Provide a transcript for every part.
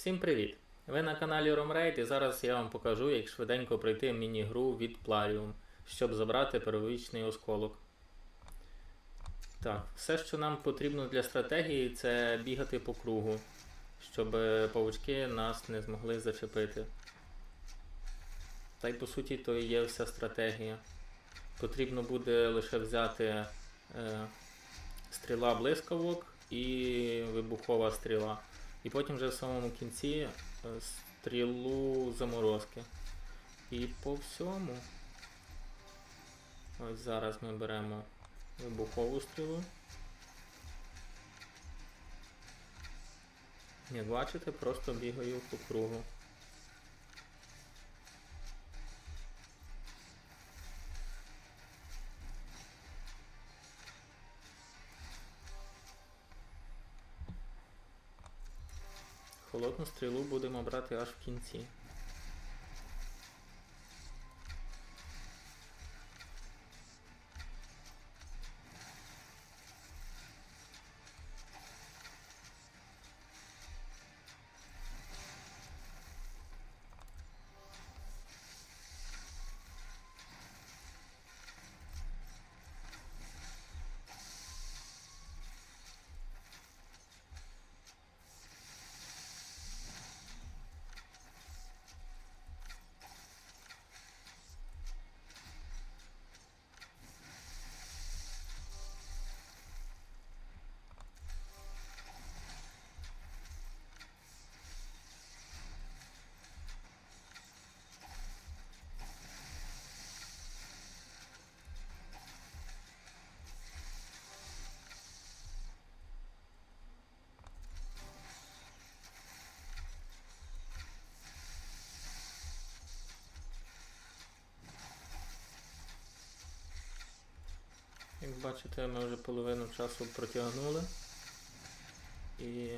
Всім привіт! Ви на каналі Romraid і зараз я вам покажу, як швиденько пройти міні-гру від Plarium, щоб забрати первичний осколок. Так, все, що нам потрібно для стратегії, це бігати по кругу, щоб павучки нас не змогли зачепити. Та й по суті то і є вся стратегія. Потрібно буде лише взяти е, стріла блискавок і вибухова стріла. І потім вже в самому кінці е, стрілу заморозки. І по всьому. Ось зараз ми беремо вибухову стрілу. Як бачите, просто бігаю по кругу. Холодну стрілу будемо брати аж в кінці. Як бачите, ми вже половину часу протягнули. І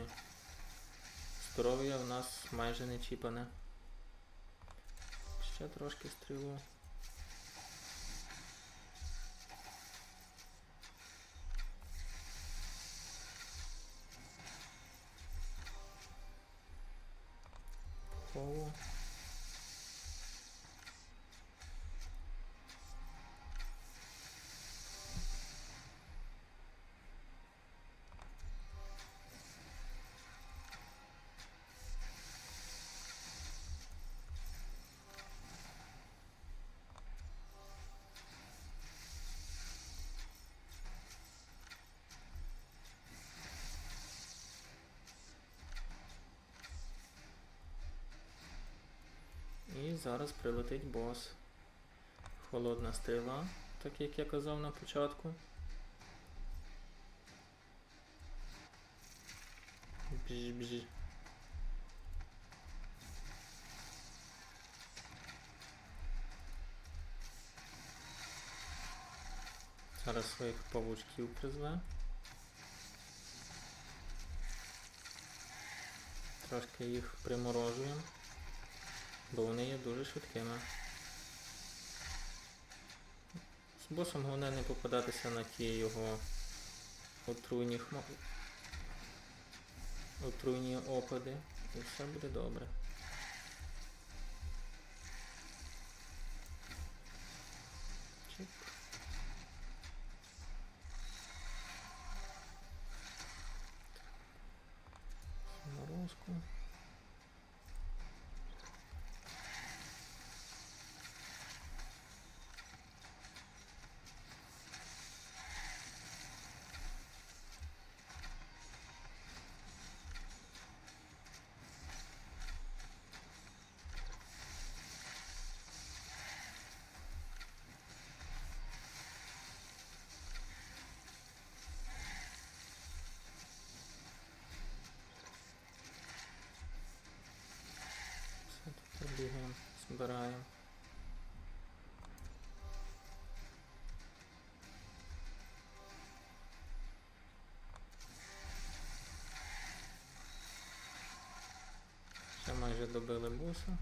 здоров'я в нас майже не чіпане. Ще трошки стрілу. Коло. Зараз прилетить бос. Холодна стріла, так як я казав на початку. Бж-бж. Зараз своїх павучків призве. Трошки їх приморожуємо бо вони є дуже швидкими. З босом головне не попадатися на ті його отруйні хма... отруйні опади і все буде добре. Бігаємо, збираємо. Ще майже добили боса.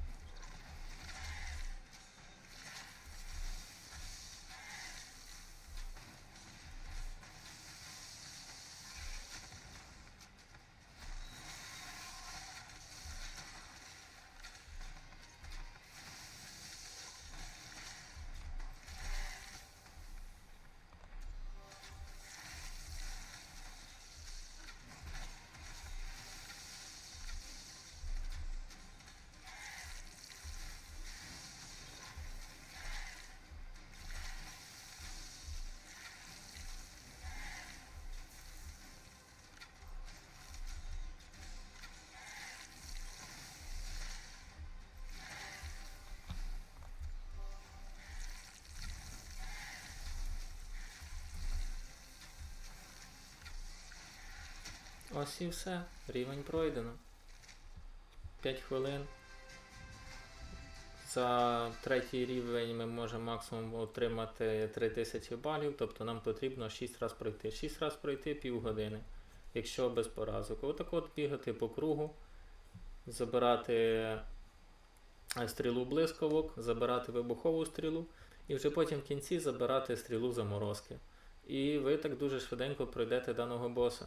Ось і все. Рівень пройдено. 5 хвилин. За третій рівень ми можемо максимум отримати 3000 балів, тобто нам потрібно 6 разів пройти. 6 разів пройти півгодини, якщо без поразок. Отак от бігати по кругу, забирати е, стрілу блискавок, забирати вибухову стрілу, і вже потім в кінці забирати стрілу заморозки. І ви так дуже швиденько пройдете даного боса.